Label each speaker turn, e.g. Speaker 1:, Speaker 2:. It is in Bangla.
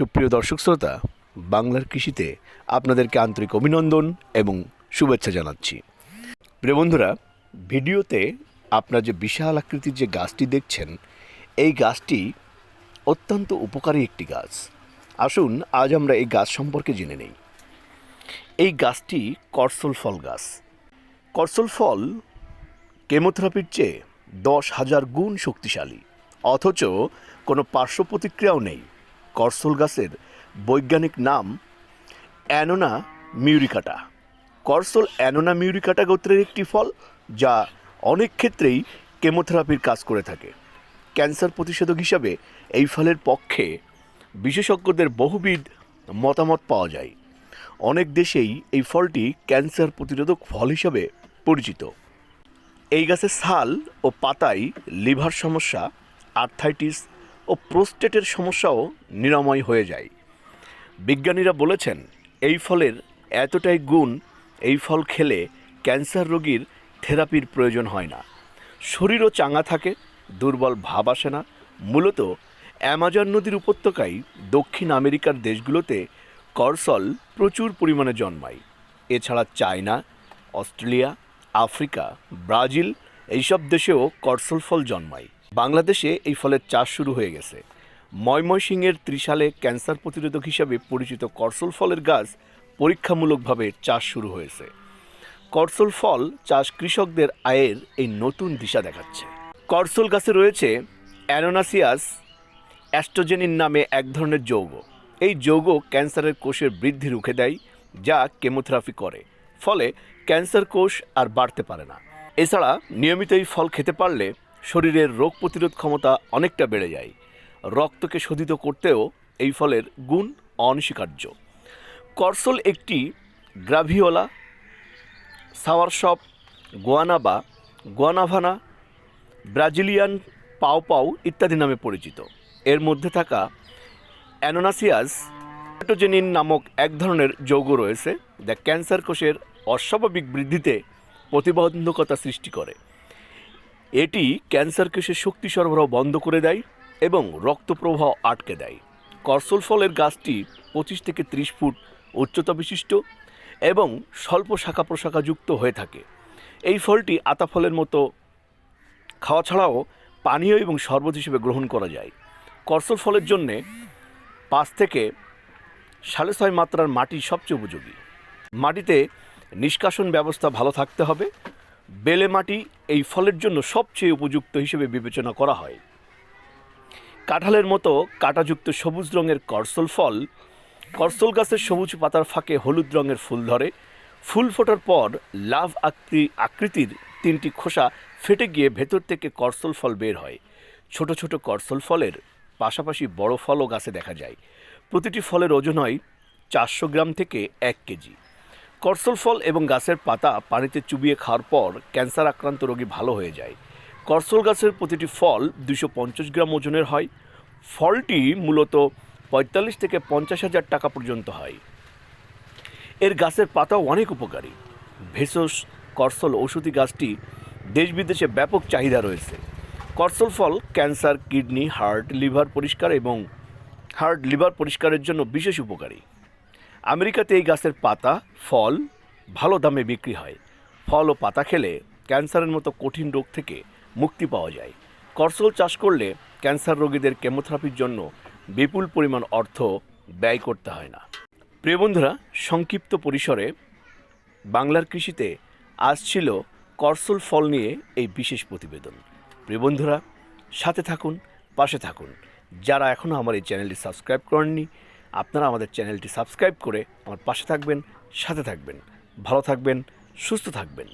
Speaker 1: সুপ্রিয় দর্শক শ্রোতা, বাংলার কৃষিতে আপনাদেরকে আন্তরিক অভিনন্দন এবং শুভেচ্ছা জানাচ্ছি। প্রিয় বন্ধুরা, ভিডিওতে আপনার যে বিশাল আকৃতির যে গাছটি দেখছেন, এই গাছটি অত্যন্ত উপকারী একটি গাছ। আসুন, আজ আমরা এই গাছ সম্পর্কে জেনে নেই। এই গাছটি করসল ফল গাছ। করসল ফল কেমোথেরাপির চেয়ে দশ হাজার গুণ শক্তিশালী। অথচ কোনো পার্শ্ব প্রতিক্রিয়াও নেই। করসল গাছের বৈজ্ঞানিক নাম অ্যানোনা মিউরিকাটা। করসল অ্যানোনা মিউরিকাটা গোত্রের একটি ফল যা অনেক ক্ষেত্রেই কেমোথেরাপির কাজ করে থাকে। ক্যান্সার প্রতিষেধক হিসাবে এই ফলের পক্ষে বিশেষজ্ঞদের বহুবিধ মতামত পাওয়া যায়। অনেক দেশেই এই ফলটি ক্যান্সার প্রতিরোধক ফল হিসাবে পরিচিত। এই গাছের ছাল ও পাতায় লিভার সমস্যা, আর্থাইটিস ও প্রোস্টেটের সমস্যাও নিরাময় হয়ে যায়। বিজ্ঞানীরা বলেছেন, এই ফলের এতটাই গুণ এই ফল খেলে ক্যান্সার রোগীর থেরাপির প্রয়োজন হয় না। শরীরও চাঙ্গা থাকে, দুর্বল ভাব আসে না। মূলত অ্যামাজন নদীর উপত্যকায় দক্ষিণ আমেরিকার দেশগুলোতে করসল প্রচুর পরিমাণে জন্মায়। এছাড়া চায়না, অস্ট্রেলিয়া, আফ্রিকা, ব্রাজিল, এইসব দেশেও করসল ফল জন্মায়। বাংলাদেশে এই ফলের চাষ শুরু হয়ে গেছে। ময়মনসিংহের ত্রিশালে ক্যান্সার প্রতিরোধক হিসাবে পরিচিত করসল ফলের গাছ পরীক্ষামূলকভাবে চাষ শুরু হয়েছে। করসল ফল চাষ কৃষকদের আয়ের এই নতুন দিশা দেখাচ্ছে। করসল গাছে রয়েছে অ্যানোনাসিয়াস অ্যাস্ট্রোজেনিন নামে এক ধরনের যৌগ। এই যৌগ ক্যান্সারের কোষের বৃদ্ধি রুখে দেয়, যা কেমোথেরাপি করে। ফলে ক্যান্সার কোষ আর বাড়তে পারে না। এছাড়া নিয়মিত এই ফল খেতে পারলে শরীরের রোগ প্রতিরোধ ক্ষমতা অনেকটা বেড়ে যায়। রক্তকে শোধিত করতেও এই ফলের গুণ অনস্বীকার্য। করসল একটি গ্রাভিওলা সাওয়ারশপ গোয়ানাবা, গোয়ানাভানা, ব্রাজিলিয়ান পাও পাও ইত্যাদি নামে পরিচিত। এর মধ্যে থাকা অ্যানোনাসিয়াস অ্যাটোজেনিন নামক এক ধরনের যৌগ রয়েছে, যা ক্যান্সার কোষের অস্বাভাবিক বৃদ্ধিতে প্রতিবন্ধকতা সৃষ্টি করে। এটি ক্যান্সার কোষের শক্তি সরবরাহ বন্ধ করে দেয় এবং রক্ত প্রবাহ আটকে দেয়। করসল ফলের গাছটি পঁচিশ থেকে ত্রিশ ফুট উচ্চতা বিশিষ্ট এবং স্বল্প শাখা প্রশাখাযুক্ত হয়ে থাকে। এই ফলটি আতা ফলের মতো খাওয়া ছাড়াও পানীয় এবং শরবত হিসেবে গ্রহণ করা যায়। করসল ফলের জন্যে পাঁচ থেকে সাড়ে ছয় মাত্রার মাটি সবচেয়ে উপযোগী। মাটিতে নিষ্কাশন ব্যবস্থা ভালো থাকতে হবে। বেলে মাটি এই ফলের জন্য সবচেয়ে উপযুক্ত হিসেবে বিবেচনা করা হয়। কাঁঠালের মতো কাঁটাযুক্ত সবুজ রঙের করসল ফল, করসল গাছের সবুজ পাতার ফাঁকে হলুদ রঙের ফুল ধরে। ফুল ফোটার পর লাভ আকৃতি আকৃতির তিনটি খোসা ফেটে গিয়ে ভেতর থেকে করসল ফল বের হয়। ছোট ছোট করসল ফলের পাশাপাশি বড় ফলও গাছে দেখা যায়। প্রতিটি ফলের ওজন হয় চারশো গ্রাম থেকে এক কেজি। করসল ফল এবং গাছের পাতা পানিতে চুবিয়ে খাওয়ার পর ক্যান্সার আক্রান্ত রোগী ভালো হয়ে যায়। করসল গাছের প্রতিটি ফল দুশো গ্রাম ওজনের হয়। ফলটি মূলত পঁয়তাল্লিশ থেকে পঞ্চাশ হাজার টাকা পর্যন্ত হয়। এর গাছের পাতাও অনেক উপকারী। ভেষজ, করসল ঔষধি গাছটি দেশ বিদেশে ব্যাপক চাহিদা রয়েছে। করসল ফল ক্যান্সার, কিডনি, হার্ট, লিভার পরিষ্কার এবং হার্ট, লিভার পরিষ্কারের জন্য বিশেষ উপকারী। আমেরিকাতে এই গাছের পাতা, ফল ভালো দামে বিক্রি হয়। ফল ও পাতা খেলে ক্যান্সারের মতো কঠিন রোগ থেকে মুক্তি পাওয়া যায়। করসল চাষ করলে ক্যান্সার রোগীদের কেমোথেরাপির জন্য বিপুল পরিমাণ অর্থ ব্যয় করতে হয় না। প্রিয় বন্ধুরা, সংক্ষিপ্ত পরিসরে বাংলার কৃষিতে আজ ছিল করসল ফল নিয়ে এই বিশেষ প্রতিবেদন। প্রিয় বন্ধুরা, সাথে থাকুন, পাশে থাকুন। যারা এখনও আমার এই চ্যানেলটি সাবস্ক্রাইব করেননি আপনারা আমাদের চ্যানেলটি সাবস্ক্রাইব করে আমার পাশে থাকবেন সাথে থাকবেন ভালো থাকবেন সুস্থ থাকবেন।